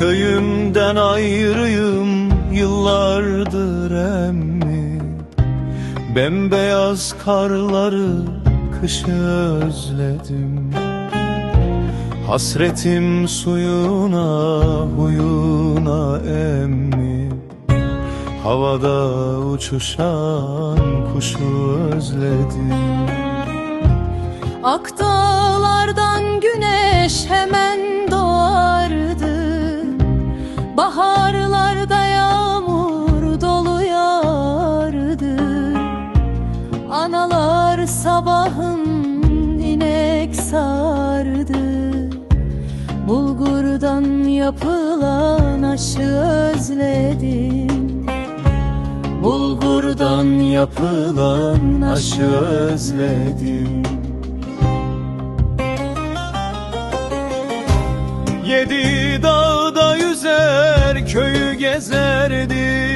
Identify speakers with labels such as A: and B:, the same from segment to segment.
A: Köyümden ayrıyım yıllardır emmi. Bembeyaz karları kışı özledim. Hasretim suyuna huyuna emmi. Havada uçuşan kuşu özledim.
B: Ak dağlardan güneş hemen sabahın inek sardı. Bulgurdan yapılan aşı özledim.
A: Bulgurdan yapılan aşı özledim. Yedi dağda yüzer köyü gezerdi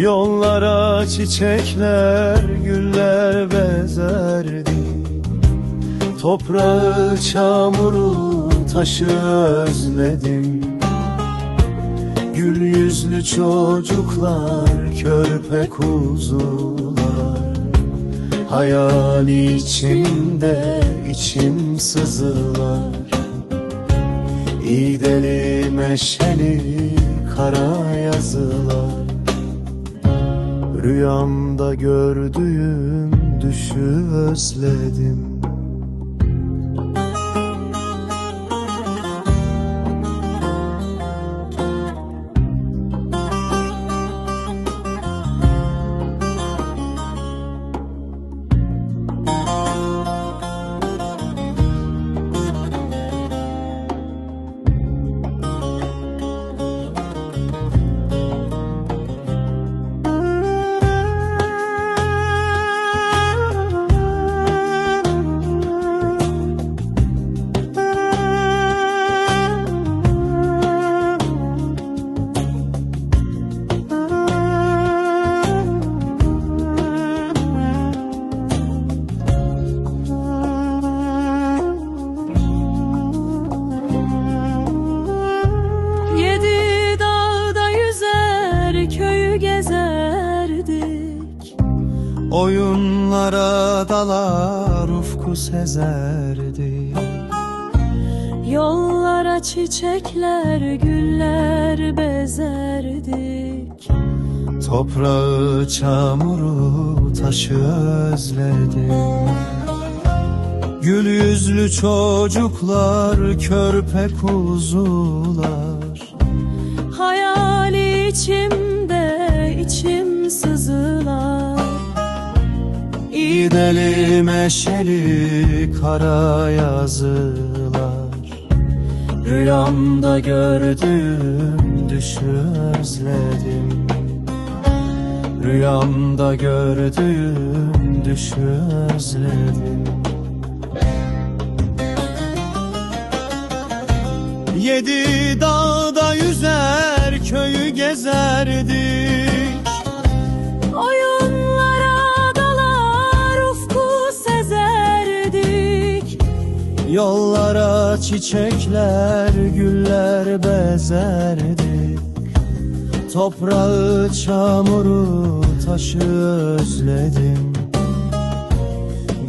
A: Yollara çiçekler güller bezerdi. Toprağı çamuru taşı özledim. Gül yüzlü çocuklar körpe kuzular Hayal içimde içim sızılar. İğdeli meşeli kara yazılar Rüyamda gördüğüm düşü özledim Oyunlara dalar ufku sezerdi.
B: Yollara çiçekler güller bezerdik.
A: Toprağı çamuru taşı özledim. Gül yüzlü çocuklar körpe kuzular İğdeli meşeli kara yazılar. Rüyamda gördüğüm düşü özledim Rüyamda gördüğüm düşü özledim Yedi dağda yüzer köyü gezerdik Yollara çiçekler, güller bezerdi. Toprağı, çamuru, taşı özledim.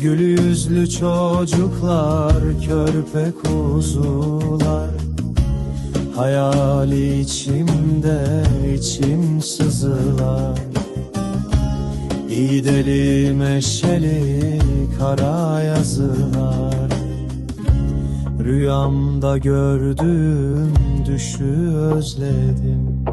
A: Gül yüzlü çocuklar, körpe kuzular Hayali içimde, içim sızılar. İğdeli meşeli kara yazılar Rüyamda gördüğüm düşü özledim